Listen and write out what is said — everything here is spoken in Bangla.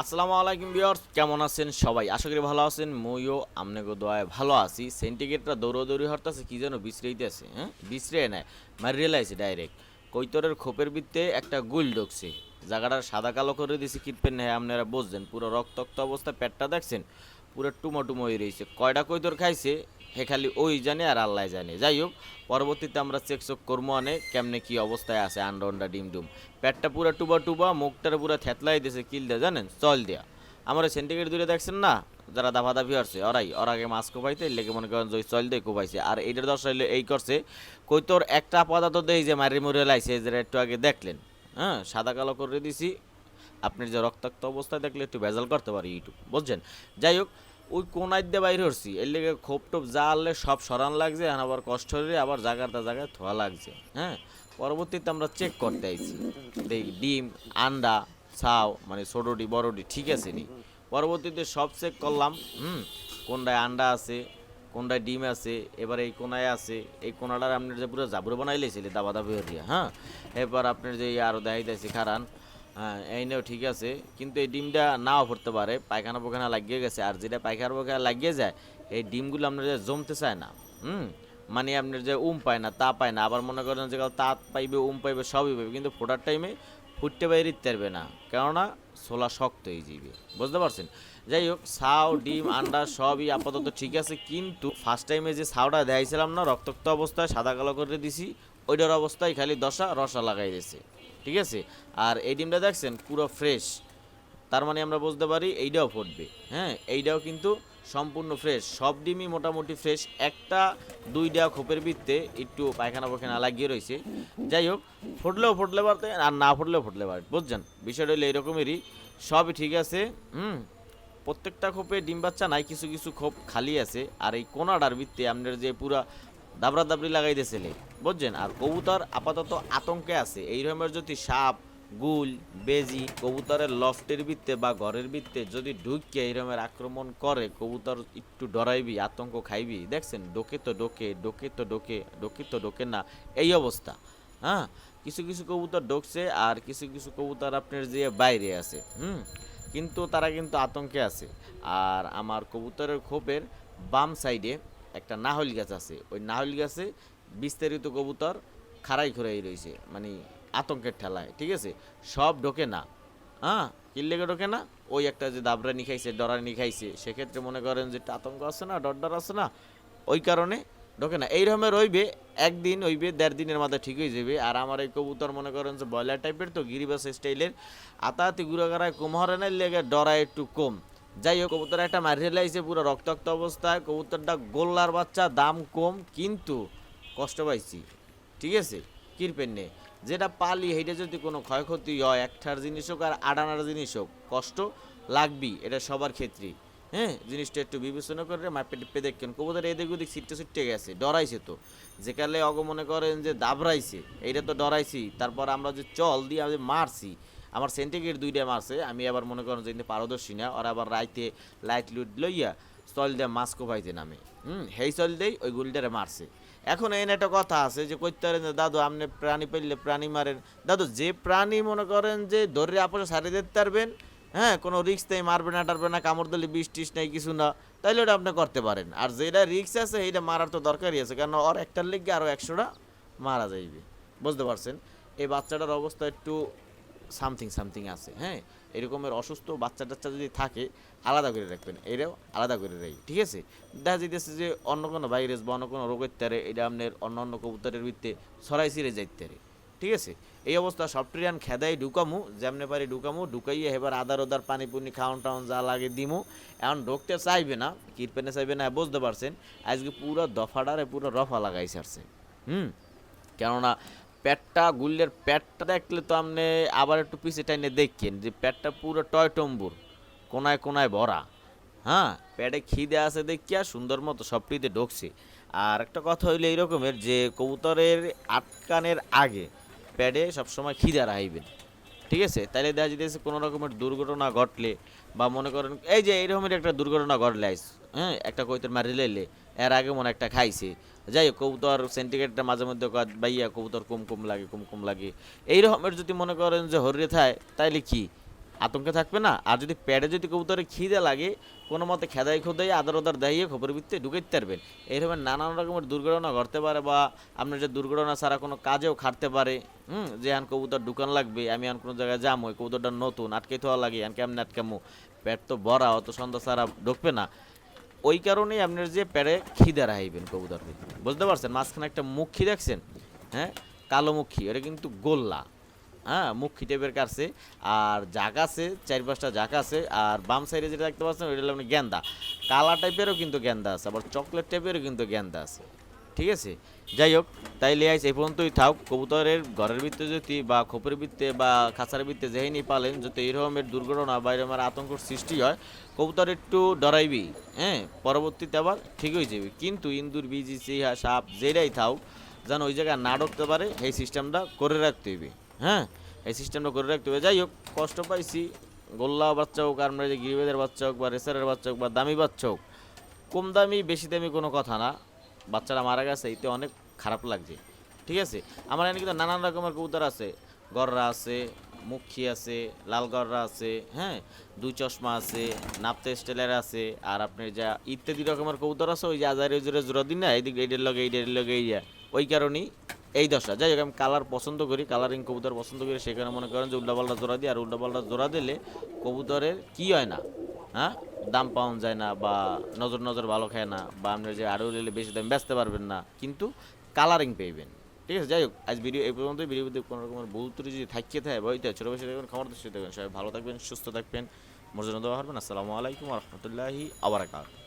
আসসালামু আলাইকুম বিয়ার্স কেমন আছেন সবাই? আশা করি ভালো আছেন, মইও আমনেগো দোয়ায় ভালো আছি। সেন্টিগ্রেটটা দৌড়াদৌড়ি হরতাছে, কি যেন বিশ্রেইতেছে হ্যাঁ? বিশ্রে নেয় মারিয়ে লাইছে ডাইরেক্ট কৈতরের খোপের ভিত্তে একটা গুল ঢুকছে। জায়গাটা সাদা কালো করে দিয়েছে কিটপেন নেয় আপনারা বুঝছেন। পুরো রক্তাক্ত অবস্থায় পেটটা দেখছেন, পুরো টুমো টুমো হয়ে রয়েছে। কয়টা কৈতর খাইছে? হে খালি ওই জানে আর আল্লাহ জানে। যাই হোক পরবর্তীতে আমরা চেক চক করব আনে, কেমনে কি অবস্থায় আছে আন্ডা ডিম ডুম। পেটটা পুরো টুবা টুবা, মুখটার পুরো থেতলাই দিয়েছে কিল দেয়া, জানেন? চল দেয়া। আমরা সেন্টিগ্রেড দূরে দেখছেন না? যারা দাফা দাফি হচ্ছে ওরাই। ওর আগে মাছ কোপাইতে, লেগে মনে করেন যে ওই চল দিয়ে কোপাইছে। আর এইটার দশ এই করছে, কই তোর একটা পদার্থ দেই যে মারি মুরে লাইছে যেটা একটু আগে দেখলেন। হ্যাঁ সাদা কালো করে দিছি। আপনি যে রক্তাক্ত অবস্থায় দেখলে একটু ভেজাল করতে পারি ইউটিউব, বুঝছেন? যাই হোক ওই কোনায় দিয়ে বাইরে হচ্ছি এর লেগে খোপ টোপ যা আনলে সব সরান লাগছে, আর আবার কষ্ট হলে আবার জায়গাটা জায়গায় ধোয়া লাগছে হ্যাঁ? পরবর্তীতে আমরা চেক করতে আইছি। দেখি, ডিম, আন্ডা ছাও মানে ছোটটি বড়টি ঠিক আছে নি? পরবর্তীতে সব চেক করলাম, হুম? কোনটায় আন্ডা আছে কোনটায় ডিম আছে, এবার এই কোনায় আছে, এই কোনাটার আপনার যে পুরো জাবুরে বানাইলেছিলে দাবা দাবি হ্যাঁ? এবার আপনার যে আরও দেখাইতেছি, খারান হ্যাঁ এই ঠিক আছে। কিন্তু এই ডিমটা নাও পড়তে পারে। পায়খানা পোখানা লাগিয়ে গেছে। আর যেটা পায়খানা পোখানা লাগিয়ে যায়, এই ডিমগুলো আপনার যে জমতে চায় না, হুম? মানে আপনার যে উম পায় না, তা পায় না। আবার মনে করেন যে তাঁত পাইবে, উম পাইবে, সবই পাইবে। কিন্তু ফোটার টাইমে ফুটতে বাইরে পারবে না। কেননা ছোলা শক্ত এই যাবে বুঝতে পারছেন? যাই হোক, ছাও, ডিম, আন্ডা সবই আপাতত ঠিক আছে। কিন্তু ফার্স্ট টাইমে যে ছাওটা দেখাইছিলাম না, রক্তাক্ত অবস্থায় সাদা কালো করে দিছি, ওইটার অবস্থায় খালি দশা, রসা লাগাই দিয়েছে। ঠিক আছে? আর এই ডিমটা দেখছেন পুরো ফ্রেশ তার মানে আমরা বুঝতে পারি এইটাও ফুটবে। হ্যাঁ এইটাও কিন্তু সম্পূর্ণ ফ্রেশ সব ডিমই মোটামুটি ফ্রেশ একটা, দুইটা খোপের ভিত্তে একটু পায়খানা পায়খানা লাগিয়ে রয়েছে। যাই হোক, ফুটলেও ফুটলে পারতে, আর না ফুটলেও ফুটলে পারে বুঝছেন? বিষয়টা হলো এইরকমেরই সবই ঠিক আছে, হুম? প্রত্যেকটা খোপে ডিম বাচ্চা নাই, কিছু কিছু খোপ খালি আছে। আর এই কোনাটার ভিত্তে আপনার যে পুরা দাবরা দাবরি লাগাই দিয়েছিলে। বুঝছেন? আর কবুতর আপাতত আতঙ্কে আছে। এই রকমের যদি সাপ, গুল, বেজি কবুতরের লফটের ভিত্তে বা ঘরের ভিত্তে যদি ঢুকিয়ে এইরকমের আক্রমণ করে, কবুতর একটু ডরাইবি, আতঙ্ক খাইবি। দেখছেন? ডোকে তো ডোকে ডোকে তো ডোকে ডোকে তো ডোকে না। এই অবস্থা হ্যাঁ? কিছু কিছু কবুতর ডোকছে আর কিছু কিছু কবুতর আপনার যে বাইরে আছে, হুম? কিন্তু তারা কিন্তু আতঙ্কে আছে। আর আমার কবুতরের খোপের বাম সাইডে একটা নাহল গাছ আছে। ওই নাহল গাছে বিস্তারিত কবুতর খাড়াই খড়াই রয়েছে। মানে আতঙ্কের ঠেলায়, ঠিক আছে? সব ঢোকে না। হ্যাঁ? কিল্লেগে ঢোকে না? ওই একটা যে দাবরানি খাইছে, ডরানি খাইছে, সেক্ষেত্রে মনে করেন যে আতঙ্ক আছে না ডর ডর আছে না? ওই কারণে ঢোকে না। এই রকমের রইবে, একদিন হইবে, দেড় দিনের মাথায় ঠিক হয়ে যাবে। আর আমার এই কবুতর মনে করেন যে ব্রয়লার টাইপের তো গিরিবাস স্টাইলের আতাহাতি গুড়াগাড়ায় কম হরেনের লেগে ডরায় একটু কম। যাই হোক, কবুতর একটা মারিয়ে লাইছে, পুরো রক্তাক্ত অবস্থায় কবুতরটা গোল্লার বাচ্চা, দাম কম, কিন্তু কষ্ট পাইছি। ঠিক আছে? কিরপেন নে যেটা পালি, সেইটা যদি কোনো ক্ষয়ক্ষতি হয়, একটার জিনিস হোক আর আডানার জিনিস হোক, কষ্ট লাগবি এটা সবার ক্ষেত্রেই হ্যাঁ? জিনিসটা একটু বিবেচনা করে মাপে টিপে দেখেন কবুতর এদিক ওদিক ছিটতে ছিটতে গেছে, ডরাইছে তো। যেকালে অগ মনে করেন যে দাবরাইছে এইটা তো ডরাইছি, তারপর আমরা যে চল দিয়ে আমি মারছি আমার সেন্টিগ্রেড দুইটা মারছে, আমি আবার মনে করেন যে পারদর্শী না, ওরা আবার রাইতে লাইট লুট লইয়া চল দিয়ে মাছ কোপাইতে নামে। হুম সেই চল দেই, ওই গুলটারে মারছে। এখন এই একটা কথা আছে যে কইতে পারেন যে দাদু আপনি প্রাণী পেলে প্রাণী মারেন। দাদু, যে প্রাণী মনে করেন যে ধরে আপনি সারিয়ে দিতে পারবেন হ্যাঁ কোনো রিক্স নেই, মারবে না, টারবে না, কামড় দিলে বিষ টিস নেই, কিছু না, তাইলে ওটা আপনি করতে পারেন। আর যেটা রিক্স আছে, সেইটা মারার তো দরকারই আছে কারণ ওর একটার লেগে আরও একশোটা মারা যাইবে। বুঝতে পারছেন? এই বাচ্চাটার অবস্থা একটু সামথিং সামথিং আছে হ্যাঁ? এরকমের অসুস্থ বাচ্চা টাচ্চা যদি থাকে, আলাদা করে রাখবেন, এটাও আলাদা করে রাখি ঠিক আছে? দেখা যাইতেছে যে অন্য কোনো ভাইরাস বা অন্য কোনো রোগের তারে এটা আপনার অন্য অন্য কবুতরের ভিত্তে ছড়াই ছিঁড়ে যাইতে ঠিক আছে? এই অবস্থা সফটওয়্যার খেদাই ঢুকামু, যেমনে পারি ঢুকামু, ঢুকাইয়ে এবার আদার ওদার পানি পুনি খাওয়ান টাউন যা লাগে দিমু। এখন ঢুকতে চাইবে না কিরপেনে চাইবে না, বুঝতে পারছেন? আজকে পুরো দফাটারে পুরো রফা লাগাই সারছে হুম? কেননা পেটটা গুল্লের প্যাটটা দেখলে তো আপনি আবার একটু পিছে টাইনে দেখছেন যে প্যাটটা পুরো টয় টম্বুর, কোনায় কোনায় ভরা। হ্যাঁ প্যাডে খিদে আছে দেখিয়া সুন্দর মতো সবটিতে ঢুকছে। আর একটা কথা হইল এইরকমের যে কবুতরের আটকানের আগে প্যাডে সবসময় খিদা রাখবেন। ঠিক আছে? তাইলে দেখা যেতেছে কোনো রকমের দুর্ঘটনা ঘটলে বা মনে করেন, এই যে এইরকমের একটা দুর্ঘটনা ঘটলে, আইস হ্যাঁ একটা কইতের মারি লাইলে এর আগে মনে একটা খাইছে। যাই হোক, কবুতর সেন্টিগ্রেডটা মাঝে মধ্যে বাইয়া কবুতর কম লাগে কম কম লাগে। এইরকমের যদি মনে করেন যে হরিয়ে থায়, তাইলে কি? আতঙ্কে থাকবে না। আর যদি প্যাডে যদি কবুতরে খিদে লাগে, কোনো মতে খেদাই খোদাই, আদার আদার দাইয়ে খবর ভিত্তিতে ঢুকাইতে পারবেন। এইরকম নানান রকমের দুর্ঘটনা ঘটতে পারে বা আপনার যে দুর্ঘটনা ছাড়া কোনো কাজেও খাটতে পারে, হুম, যে আন কবুতর দোকান লাগবে, আমি আন কোনো জায়গায় যাম ওই কবুতরটা নতুন, আটকে থাকা লাগে আন কেমন আটকামু, প্যাড তো বড়া অত সন্ধ্যা ছাড়া ঢুকবে না। ওই কারণেই আপনার যে প্যাডে খিদে রাখাইবেন কবুতরকে, বুঝতে পারছেন? মাঝখানে একটা মুখী দেখছেন হ্যাঁ কালো মুখী এটা কিন্তু গোল্লা। হ্যাঁ মুখী টাইপের কাটছে আর জাক আছে চার পাঁচটা জাক আছে, আর বাম সাইডে যেটা দেখতে পাচ্ছেন, ওইটা হলো আপনি গেন্দা। কালা টাইপেরও কিন্তু গেন্দা আছে, আবার চকলেট টাইপেরও কিন্তু গেন্দা আছে। ঠিক আছে? যাই হোক তাই লিয়াইস এই পর্যন্তই থাক। কবুতরের ঘরের ভিত্তে যদি বা খোপের ভিত্তে বা খাঁচার ভিত্তে যেহেনি পালেন, যদি এরকমের দুর্ঘটনা বা এরকমের আতঙ্কর সৃষ্টি হয়, কবুতর একটু ডরাইবি হ্যাঁ? পরবর্তীতে আবার ঠিক হয়ে যাবে। কিন্তু ইন্দুর, বিজি চিহা সাপ যেটাই থাক যেন ওই জায়গায় না ঢুকতে পারে সেই সিস্টেমটা করে রাখতে হবে। হ্যাঁ এই সিস্টেমটা করে রাখতে হবে। যাই হোক, কষ্ট পাইছি। গোল্লা বাচ্চা হোক আমরা যে গিরিবেদের বাচ্চা হোক, বা রেসারের বাচ্চা হোক, বা দামি বাচ্চা হোক, কম দামি, বেশি দামি কোনো কথা না। বাচ্চারা মারা গেছে, এতে অনেক খারাপ লাগছে। ঠিক আছে? আমার এখানে কিন্তু নানান রকমের কবুতর আছে। গররা আছে, মুখী আছে, লাল গররা আছে হ্যাঁ? দুই চশমা আছে, নাপতে স্টেলের আছে, আর আপনার যা ইত্যাদি রকমের কবুতর আছে, ওই যে আজারে জোরে জোর দিন না এইদিকে এইটার লগে এইটার লগে এই যা ওই কারণেই এই দশটা যাই হোক, আমি কালার পছন্দ করি কালারিং কবুতর পছন্দ করি, সেখানে মনে করেন যে উল্টাপাল্টা জোড়া দিই, আর উল্টাপাল্টা জোড়া দিলে কবুতরের কি হয় না হ্যাঁ? দাম পাওয়া যায় না বা নজর নজর ভালো খায় না, বা আপনি যে আরও নিলে বেশি দাম বেচতে পারবেন না, কিন্তু কালারিং পেইবেন। ঠিক আছে? যাই হোক, আজ ভিডিও এই পর্যন্ত ভিডিওতে কোনো রকমের ভুল ত্রুটি যদি থাকিয়ে থাকে বইতে ছোটো বেশি দেখবেন খামার দৃষ্টি দেখবেন সবাই ভালো থাকবেন, সুস্থ থাকবেন। মর্যাদা দেওয়া হবেন আসসালামু আলাইকুম রহমতুল্লাহি আবরাকাত